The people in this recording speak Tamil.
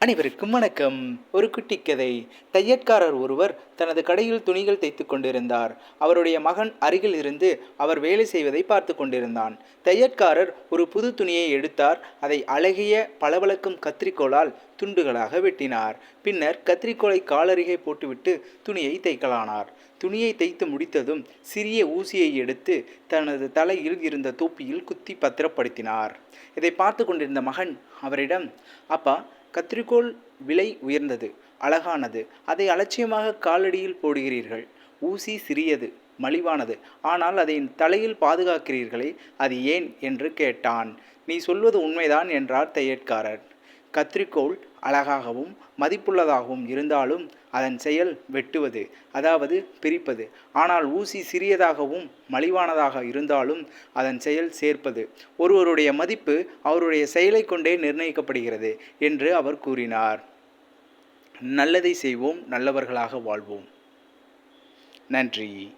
அனைவருக்கும் வணக்கம். ஒரு குட்டி கதை. தையற்காரர் ஒருவர் தனது கடையில் துணிகள் தைத்து கொண்டிருந்தார். அவருடைய மகன் அருகில் இருந்து அவர் வேலை செய்வதை பார்த்து கொண்டிருந்தான். தையற்காரர் ஒரு புது துணியை எடுத்தார். அதை அழகிய பளபளக்கும் கத்திரிக்கோளால் துண்டுகளாக வெட்டினார். பின்னர் கத்திரிக்கோளை காலருகே போட்டுவிட்டு துணியை தைக்கலானார். துணியை தைத்து முடித்ததும் சிறிய ஊசியை எடுத்து தனது தலையில் இருந்த தொப்பியில் குத்தி பத்திரப்படுத்தினார். இதை பார்த்து கொண்டிருந்த மகன் அவரிடம் அப்பா கத்திரிக்கோள் விலை உயர்ந்தது அழகானது. அதை அலட்சியமாக காலடியில் போடுகிறீர்கள். ஊசி சிறியது மலிவானது. ஆனால் அதை தலையில் பாதுகாக்கிறீர்களே அது ஏன் என்று கேட்டான். நீ சொல்வது உண்மைதான் என்றார் தையற்காரர் கத்திரிக்கோள் அழகாகவும் மதிப்புள்ளதாகவும் இருந்தாலும் அதன் செயல் வெட்டுவது அதாவது பிரிப்பது. ஆனால் ஊசி சிறியதாகவும் மலிவானதாக இருந்தாலும் அதன் செயல் சேர்ப்பது. ஒருவருடைய மதிப்பு அவருடைய செயலை கொண்டே நிர்ணயிக்கப்படுகிறது என்று அவர் கூறினார். நல்லதை செய்வோம் நல்லவர்களாக வாழ்வோம். நன்றி.